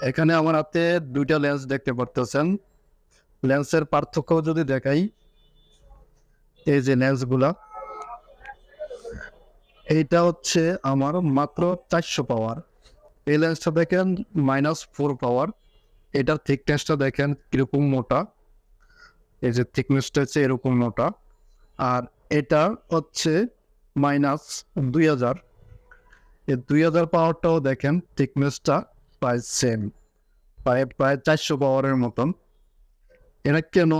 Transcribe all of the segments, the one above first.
এখানে আমার হাতে দুইটা লেন্স দেখতে পারতেছেন। লেন্সের পার্থক্য যদি দেখাই, এই যে লেন্সগুলা এইটা হচ্ছে আমার মাত্র চারশো পাওয়ার এই লেন্সটা দেখেন মাইনাস ফোর পাওয়ার এটার থিকনেসটা দেখেন কীরকম মোটা। এই যে থিকনেসটা হচ্ছে এরকম মোটা। আর এটা হচ্ছে মাইনাস দুই হাজার। এই দুই হাজার পাওয়ারটাও দেখেন থিকনেসটা সেম প্রায় প্রায় চারশো পাওয়ারের মতন। এটা কেন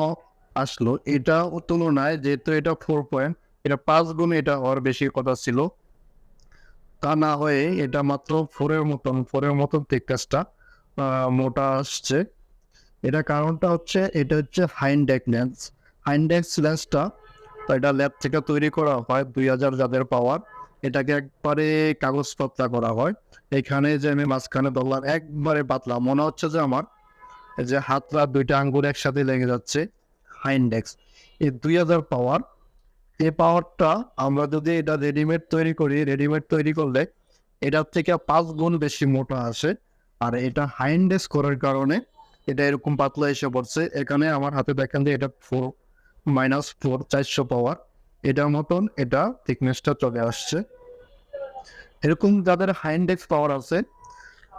আসলো? এটা তুলনায় যেহেতু এটা ফোর পয়েন্ট এটা পাঁচ গুণ এটা হওয়ার বেশি কথা ছিল। তা না হয়ে এটা মাত্র ফোরের মতন ফোরের মতন থিকনেসটা মোটা আসছে। এটা কারণটা হচ্ছে, এটা হচ্ছে হাইনডেক লেন্স হাইনডেক্স লেন্সটা তো এটা ল্যাব থেকে তৈরি করা হয় দুই হাজার যাদের পাওয়ার এটাকে একবারে কাগজ করা হয়। এখানে যে আমি মাঝখানে ধরলাম, একবারে পাতলা। মনে হচ্ছে যে আমার যে হাতরা দুইটা আঙ্গুর একসাথে লেগে যাচ্ছে। হাইন্ডেক্স এই দুই হাজার পাওয়ার এই পাওয়ারটা আমরা যদি এটা রেডিমেড তৈরি করি রেডিমেড তৈরি করলে এটার থেকে পাঁচ গুণ বেশি মোটা আসে। আর এটা হাইন্ডেক্স করার কারণে এটা এরকম পাতলা এসে পড়ছে। এখানে আমার হাতে দেখেন যে এটা ফোর মাইনাস ফোর চারশো পাওয়ার এটার মতন এটা থিকনেসটা চলে আসছে। এরকম যাদের হাইনডেক্স পাওয়ার আছে,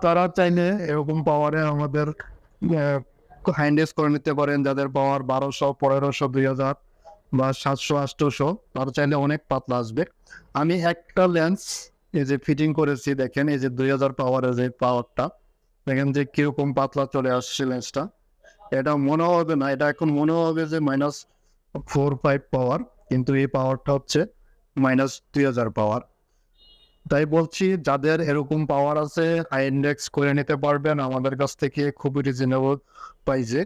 তারা চাইলে এরকম পাওয়ারে আমাদের হাইনডেক্স করে নিতে পারেন। যাদের পাওয়ার বারোশো, পনেরোশো, দুই হাজার বা সাতশো, আটশোশো, তারা চাইলে অনেক পাতলা আসবে। আমি একটা লেন্স এই যে ফিটিং করেছি, দেখেন, এই যে দুই হাজার পাওয়ারের যে পাওয়ারটা দেখেন যে কীরকম পাতলা চলে আসছে লেন্সটা এটা মনে হবে না, এটা এখন মনে হবে যে মাইনাস ফোর ফাইভ পাওয়ার কিন্তু এই পাওয়ারটা হচ্ছে মাইনাস দুই হাজার পাওয়ার তাই বলছি, যাদের এরকম পাওয়ার আছে হাই ইন্ডেক্স করে নিতে পারবেন, আমাদের কাছ থেকে খুবই রিজনেবল প্রাইসে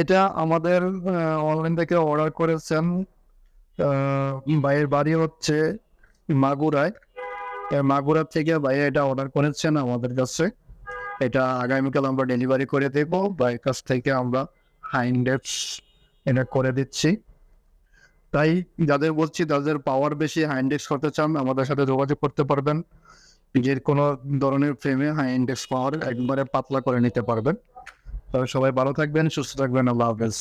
এটা আমাদের অনলাইন থেকে অর্ডার করেছেন ভাইয়ের বাড়ি হচ্ছে মাগুরায়। মাগুরা থেকে ভাইয়া এটা অর্ডার করেছেন আমাদের কাছে। এটা আগামীকাল আমরা ডেলিভারি করে দেব। ভাইয়ের কাছ থেকে আমরা হাইন্ডেক্স এটা করে দিচ্ছি। তাই যাদের বলছি, যাদের পাওয়ার বেশি হাই ইন্ডেক্স করতে চান, আমাদের সাথে যোগাযোগ করতে পারবেন। যে কোনো ধরনের ফ্রেমে হাই ইন্ডেক্স পাওয়ার একবারে পাতলা করে নিতে পারবেন। তবে সবাই ভালো থাকবেন, সুস্থ থাকবেন, আল্লাহ হাফেজ।